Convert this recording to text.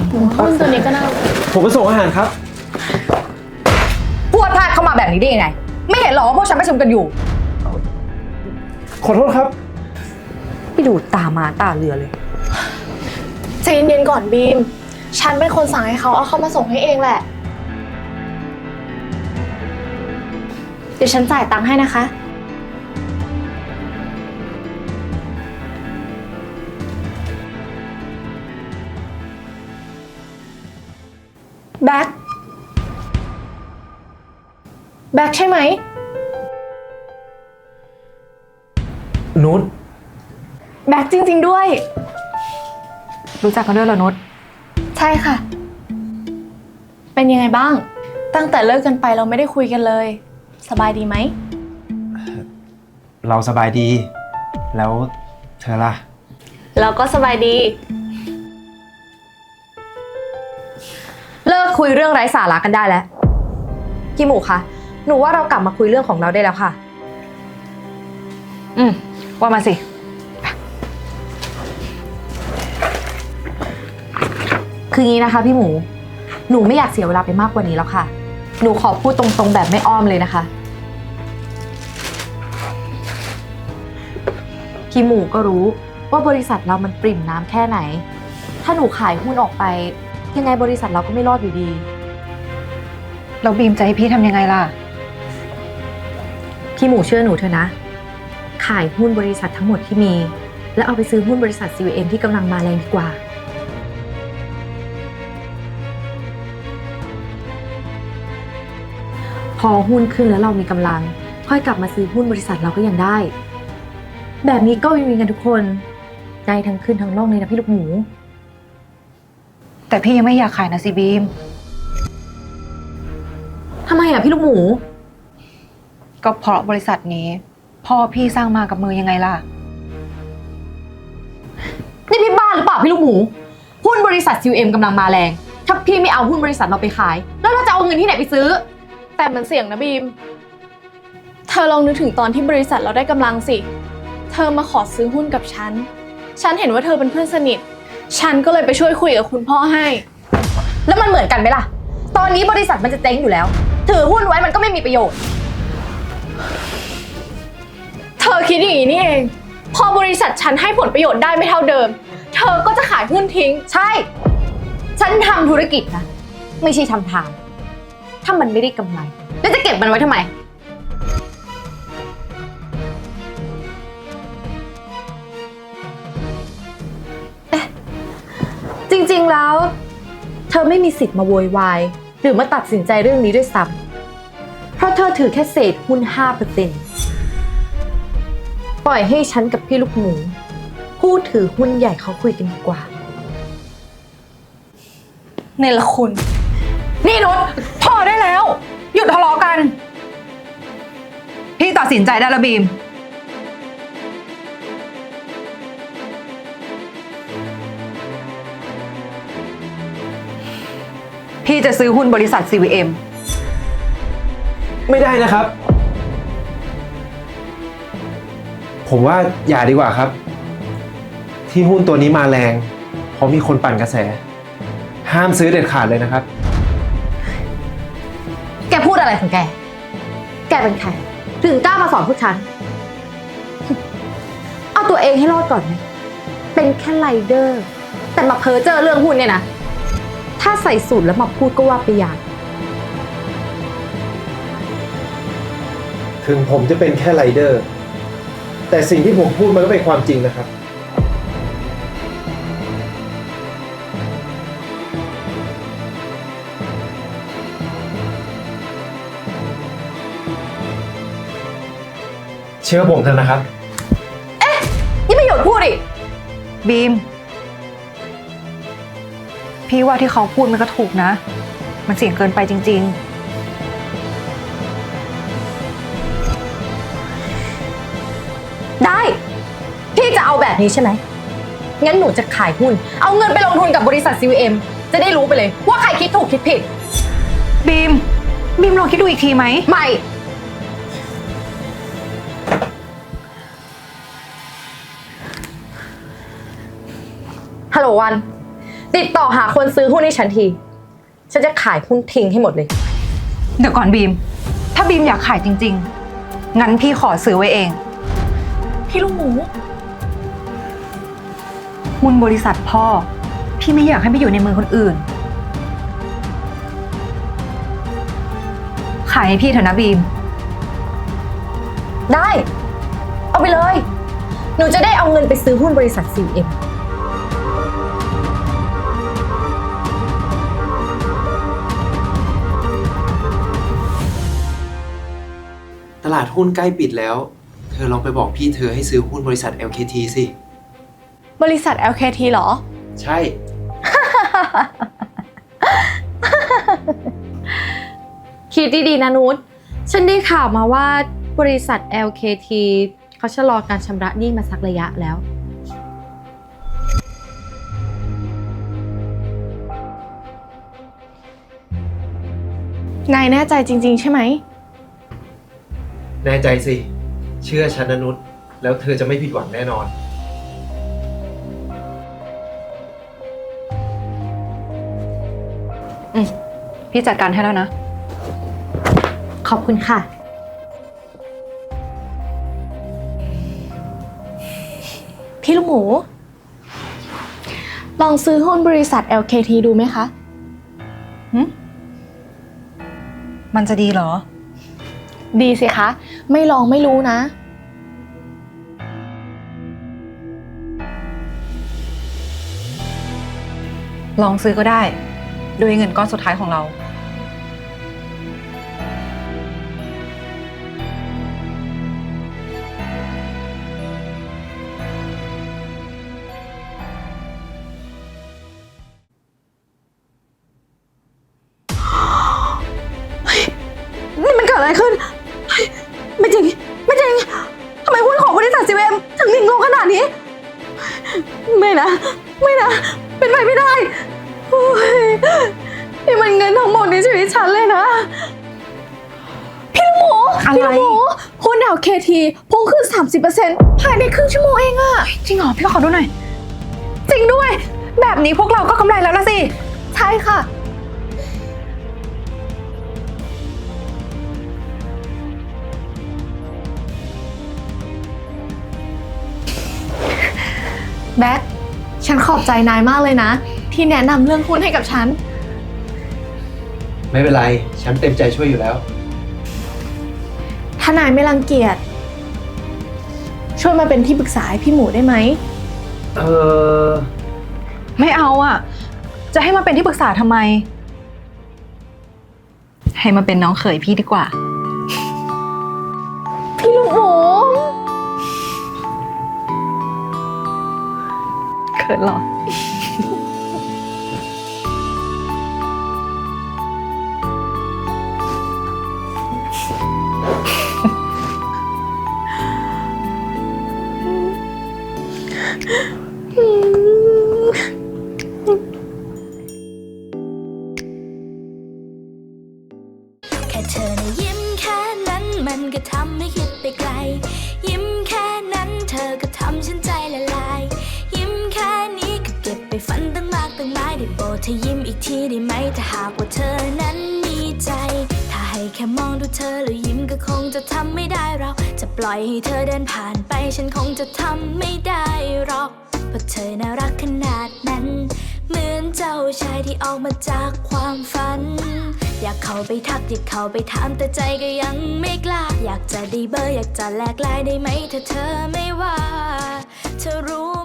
หุ้นตัวนี้ก็น่าผมไปส่งอาหารครับพูดพลาดเข้ามาแบบนี้ได้ยังไง ไม่เห็นหรอว่าพวกฉันประชุมกันอยู่ ขอโทษครับไปดูตามาตาเรือเลย ใจเย็นๆก่อนบีม ฉันเป็นคนสั่งให้เขาเอาเข้ามาส่งให้เองแหละ เดี๋ยวฉันจ่ายตังค์ให้นะคะ แบ็คแบ็คใช่ไหม นุชแบ็คจริง ๆด้วย รู้จักกันด้วยเหรอนุชใช่ค่ะ เป็นยังไงบ้าง ตั้งแต่เลิกกันไปเราไม่ได้คุยกันเลย สบายดีไหม เราสบายดี แล้วเธอล่ะ เราก็สบายดี ลิกคุยเรื่องไร้สาระกันได้แล้ว พี่หมูคะหนูว่าเรากลับมาคุยเรื่องของเราได้แล้วค่ะ อืมว่ามาสิ คืองี้นะคะ พี่หมู หนูไม่อยากเสียเวลาไปมากกว่านี้แล้วค่ะ หนูขอพูดตรงๆแบบไม่อ้อมเลยนะคะ พี่หมูก็รู้ว่าบริษัทเรามันปริ่มน้ำแค่ไหน ถ้าหนูขายหุ้นออกไป ยังไงบริษัทเราก็ไม่รอดอยู่ดี เราบีมจะให้พี่ทำยังไงล่ะ พี่หมูเชื่อหนูเถอะนะ ขายหุ้นบริษัททั้งหมดที่มี แล้วเอาไปซื้อหุ้นบริษัท CVM ที่กำลังมาแรงดีกว่า พอหุ้นขึ้นแล้วเรามีกำลัง ค่อยกลับมาซื้อหุ้นบริษัทเราก็ยังได้ แบบนี้ก็วินๆกันทุกคน ได้ทั้งขึ้นทั้งล่องเลยนะพี่ลูกหมู แต่พี่ยังไม่อยากขายนะสิบีม ทำไมอะพี่ลูกหมู ก็เพราะบริษัทนี้ พ่อพี่สร้างมากับมือยังไงล่ะ นี่พี่บ้าหรือเปล่าพี่ลูกหมู หุ้นบริษัท CVM กำลังมาแรง ถ้าพี่ไม่เอาหุ้นบริษัทเราไปขาย แล้วเราจะเอาเงินที่ไหนไปซื้อ แต่มันเสี่ยงนะบีม เธอลองนึกถึงตอนที่บริษัทเราได้กำลังสิ เธอมาขอซื้อหุ้นกับฉัน ฉันเห็นว่าเธอเป็นเพื่อนสนิท ฉันก็เลยไปช่วยคุยกับคุณพ่อให้ แล้วมันเหมือนกันไหมล่ะ ตอนนี้บริษัทมันจะเจ๊งอยู่แล้ว ถือหุ้นไว้มันก็ไม่มีประโยชน์ เธอคิดอย่างนี้นี่เอง พอบริษัทฉันให้ผลประโยชน์ได้ไม่เท่าเดิม เธอก็จะขายหุ้นทิ้ง ใช่ ฉันทำธุรกิจนะ ไม่ใช่ทำทางถ้ามันไม่ได้กำไร แล้วจะเก็บมันไว้ทำไม จริงๆแล้ว เธอไม่มีสิทธิ์มาโวยวายหรือมาตัดสินใจเรื่องนี้ด้วยซ้ำเพราะเธอถือแค่เศษหุ้น 5%ปล่อยให้ฉันกับพี่ลูกหมูผู้ถือหุ้นใหญ่เขาคุยกันดีกว่าเนรคุณ นี่นุชพอได้แล้ว หยุดทะเลาะกัน พี่ตัดสินใจได้แล้วบีม พี่จะซื้อหุ้นบริษัท CVM ไม่ได้นะครับ ผมว่าอย่าดีกว่าครับ ที่หุ้นตัวนี้มาแรงเพราะมีคนปั่นกระแส ห้ามซื้อเด็ดขาดเลยนะครับ แกพูดอะไรของแก แกเป็นใคร ถึงกล้ามาสอนพวกฉัน เอาตัวเองให้รอดก่อนไหมเป็นแค่ไรเดอร์ แต่มาเพ้อเจอเรื่องหุ้นเนี่ยนะ ถ้าใส่สูตรแล้วมาพูดก็ว่าไปอย่างถึงผมจะเป็นแค่ไรเดอร์ แต่สิ่งที่ผมพูดมันก็เป็นความจริงนะครับ เชื่อผมเถอะนะครับนี่ไม่หยุดพูดอีกบีม พี่ว่าที่เขาพูดมันก็ถูกนะ มันเสี่ยงเกินไปจริง ๆ ได้ พี่จะเอาแบบนี้ใช่ไหม งั้นหนูจะขายหุ้น เอาเงินไปลงทุนกับบริษัท CVM จะได้รู้ไปเลยว่าใครคิดถูกคิดผิด บีม บีมลองคิดดูอีกทีไหม ไม่ ฮัลโหลวัน ติดต่อหาคนซื้อหุ้นนี้ฉันที ฉันจะขายหุ้นทิ้งให้หมดเลย เดี๋ยวก่อนบีม ถ้าบีมอยากขายจริง ๆ งั้นพี่ขอซื้อไว้เอง พี่ลูกหมูหุ้นบริษัทพ่อ พี่ไม่อยากให้ไปอยู่ในมือคนอื่น ขายให้พี่เถอะนะบีม ได้ เอาไปเลย หนูจะได้เอาเงินไปซื้อหุ้นบริษัท 4M ลาดหุ้นใกล้ปิดแล้ว เธอลองไปบอกพี่เธอให้ซื้อหุ้นบริษัท LKT สิ บริษัท LKT เหรอ ใช่ คิดดีๆนะนุช ฉันได้ข่าวมาว่าบริษัท LKT เขาชะลอการชำระหนี้มาสักระยะแล้ว นายแน่ใจจริง ๆ ใช่ไหม แน่ใจสิ เชื่อฉันนะนุชแล้วเธอจะไม่ผิดหวังแน่นอนพี่จัดการให้แล้วนะ ขอบคุณค่ะ พี่ลูกหมู ลองซื้อหุ้นบริษัท LKT ดูไหมคะ มันจะดีเหรอ ดีสิคะ ไม่ลองไม่รู้นะ ลองซื้อก็ได้ ด้วยเงินก้อนสุดท้ายของเรา นะ เป็นไปไม่ได้โอ้ยนี่มันเงินทั้งหมดในชีวิตฉันเลยนะ พี่ลูกหมูอะไร พี่ลูกหมูหุ้น LKT พุ่งขึ้น 30%ภายในครึ่งชั่วโมงเองอะจริงเหรอพี่ขอดูหน่อย จริงด้วย แบบนี้พวกเราก็กำไรแล้วละสิ ใช่ค่ะ แบ็ค ฉันขอบใจนายมากเลยนะ ที่แนะนำเรื่องหุ้นให้กับฉัน ไม่เป็นไร ฉันเต็มใจช่วยอยู่แล้ว ถ้านายไม่รังเกียจ ช่วยมาเป็นที่ปรึกษาให้พี่หมูได้ไหม เออ ไม่เอาอะ จะให้มาเป็นที่ปรึกษาทำไม ให้มาเป็นน้องเขยพี่ดีกว่า พี่ลูกหมู เขิ เธอยิ้มอีกทีได้ไหมถ้าหากว่าเธอนั้นมีใจ ถ้าให้แค่มองดูเธอแล้วยิ้มก็คงจะทำไม่ได้เราจะปล่อยให้เธอเดินผ่านไปฉันคงจะทำไม่ได้หรอกเพราะเธอน่ารักขนาดนั้น เหมือนเจ้าชายที่ออกมาจากความฝัน อยากเข้าไปทักอยากเข้าไปถามแต่ใจก็ยังไม่กล้า อยากจะได้เบอร์อยากจะแลกไลน์ได้ไหมถ้าเธอไม่ว่า เธอรู้